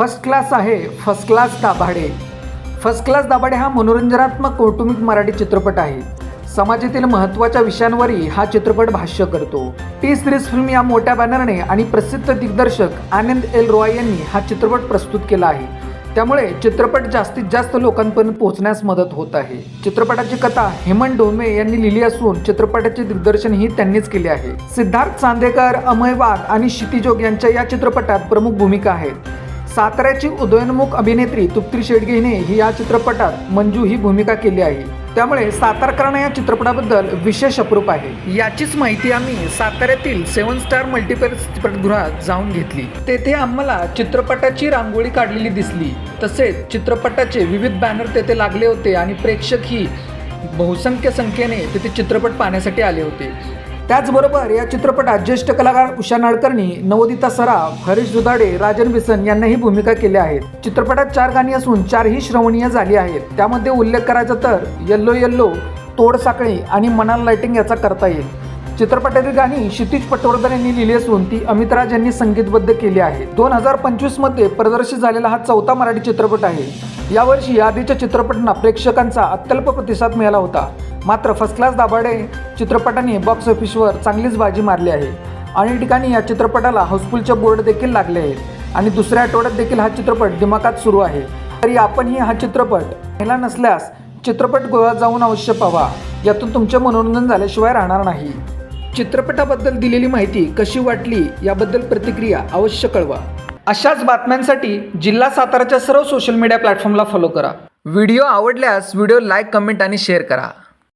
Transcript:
First class आहे first class Dabhade. First class Dabhade हा मनोरंजनात्मक कौटुंबिक मराठी चित्रपट आहे. समाजातील महत्त्वाच्या विषयांवरही हा चित्रपट भाष्य करतो. टी सिरीज फिल्म या मोठ्या बॅनरने आणि प्रसिद्ध दिग्दर्शक आनंद एल रॉय यांनी हा चित्रपट प्रस्तुत केला आहे. त्यामुळे चित्रपट जास्तीत जास्त लोकांपर्यंत पोहोचण्यास मदत होत आहे. चित्रपटाची कथा हेमंत डोमे यांनी लिहिली असून चित्रपटाचे दिग्दर्शनही त्यांनीच केले आहे. सिद्धार्थ चांदेकर अमय वाघ आणि क्षितिजोग यांच्या या चित्रपटात प्रमुख भूमिका आहेत. साताऱ्याची उदयोन्मुख अभिनेत्री तुप्ती शेडगे हिने ही या चित्रपटात मंजू ही भूमिका केली आहे. त्यामुळे सातारकरांना या चित्रपटाबद्दल विशेष अप्रूप आहे. याचीच माहिती आम्ही साताऱ्यातील सेवन स्टार मल्टिप्लेक्स चित्रपटगृहात जाऊन घेतली. तेथे आम्हाला चित्रपटाची रांगोळी काढलेली दिसली. तसेच चित्रपटाचे विविध बॅनर तेथे लागले होते आणि प्रेक्षक ही बहुसंख्य संख्येने तिथे चित्रपट पाहण्यासाठी आले होते. त्याचबरोबर या चित्रपटात ज्येष्ठ कलाकार उषा नाडकर्णी नवोदिता सराफ हरीश दुधाडे राजन बिसन यांनाही भूमिका केल्या आहेत. चित्रपटात चार गाणी असून चारही श्रवणीय झाली आहेत. त्यामध्ये उल्लेख करायचा तर येल्लो येल्लो तोड साखळी आणि मनाल लाइटिंग याचा करता येईल. चित्रपटातील गाणी क्षितिज पटवर्धन यांनी लिहिली असून ती अमितराज यांनी संगीतबद्ध केली आहे. दोन हजार पंचवीसमध्ये प्रदर्शित झालेला हा चौथा मराठी चित्रपट आहे. यावर्षी आधीच्या चित्रपटांना प्रेक्षकांचा अत्यल्प प्रतिसाद मिळाला होता. मात्र फर्स्ट क्लास दाभाडे चित्रपटाने बॉक्स ऑफिसवर चांगलीच बाजी मारली आहे. अनेक ठिकाणी या चित्रपटाला हाऊसफुलचे बोर्ड देखील लागले आहेत. आणि दुसऱ्या आठवड्यात देखील हा चित्रपट दिमाखात सुरू आहे. तरी आपणही हा चित्रपट पाहिला नसल्यास चित्रपटगृहात जाऊन अवश्य पाहा. यातून तुमचे मनोरंजन झाल्याशिवाय राहणार नाही. चित्रपटाबद्दल दिलेली माहिती कशी वाटली याबद्दल प्रतिक्रिया अवश्य कळवा. अशाच बातम्यांसाठी जिल्हा साताराच्या सर्व सोशल मीडिया प्लॅटफॉर्मला फॉलो करा. व्हिडिओ आवडल्यास व्हिडिओ लाईक कमेंट आणि शेअर करा.